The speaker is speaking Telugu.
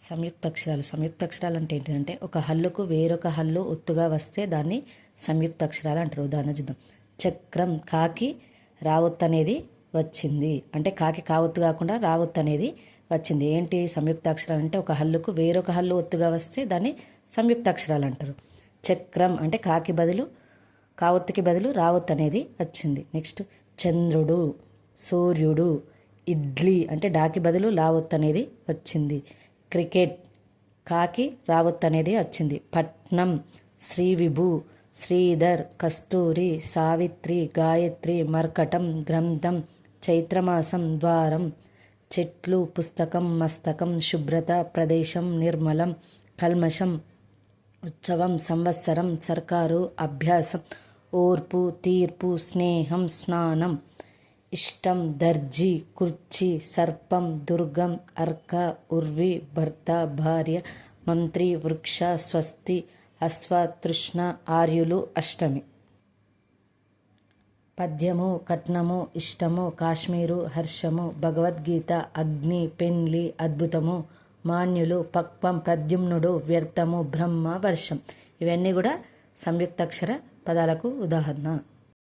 సంయుక్త అక్షరాలు సంయుక్త అక్షరాలు అంటే ఏంటంటే ఒక హల్లుకు వేరొక హల్లు ఒత్తుగా వస్తే దాన్ని సంయుక్త అక్షరాలు అంటారు. ఉదాహరణ చూద్దాం. చక్రం కాకి రావొత్తు అనేది వచ్చింది. అంటే కాకి కావొత్తు కాకుండా రావొత్తు అనేది వచ్చింది. ఏంటి సంయుక్త అక్షరాలు అంటే ఒక హల్లుకు వేరొక హల్లు ఒత్తుగా వస్తే దాన్ని సంయుక్త అక్షరాలు అంటారు. చక్రం అంటే కాకి బదులు కావొత్తుకి బదులు రావొత్తు అనేది వచ్చింది. నెక్స్ట్ చంద్రుడు సూర్యుడు ఇడ్లీ అంటే డాకి బదులు లావొత్తు అనేది వచ్చింది. క్రికెట్ కాకి రావత్ అనేది వచ్చింది. పట్నం శ్రీవిభు శ్రీధర్ కస్తూరి సావిత్రి గాయత్రి మర్కటం గ్రంథం చైత్రమాసం ద్వారం చెట్లు పుస్తకం మస్తకం శుభ్రత ప్రదేశం నిర్మలం కల్మషం ఉత్సవం సంవత్సరం సర్కారు అభ్యాసం ఓర్పు తీర్పు స్నేహం స్నానం ఇష్టం దర్జీ కుర్చీ సర్పం దుర్గం అర్క ఉర్వి భర్త భార్య మంత్రి వృక్ష స్వస్తి అశ్వ తృష్ణ ఆర్యులు అష్టమి. పద్యము కట్నము ఇష్టము కాశ్మీరు హర్షము భగవద్గీత అగ్ని పెన్లి అద్భుతము మాన్యులు పక్వం ప్రద్యుమ్నుడు వ్యర్థము బ్రహ్మ వర్షం. ఇవన్నీ కూడా సంయుక్తాక్షర పదాలకు ఉదాహరణ.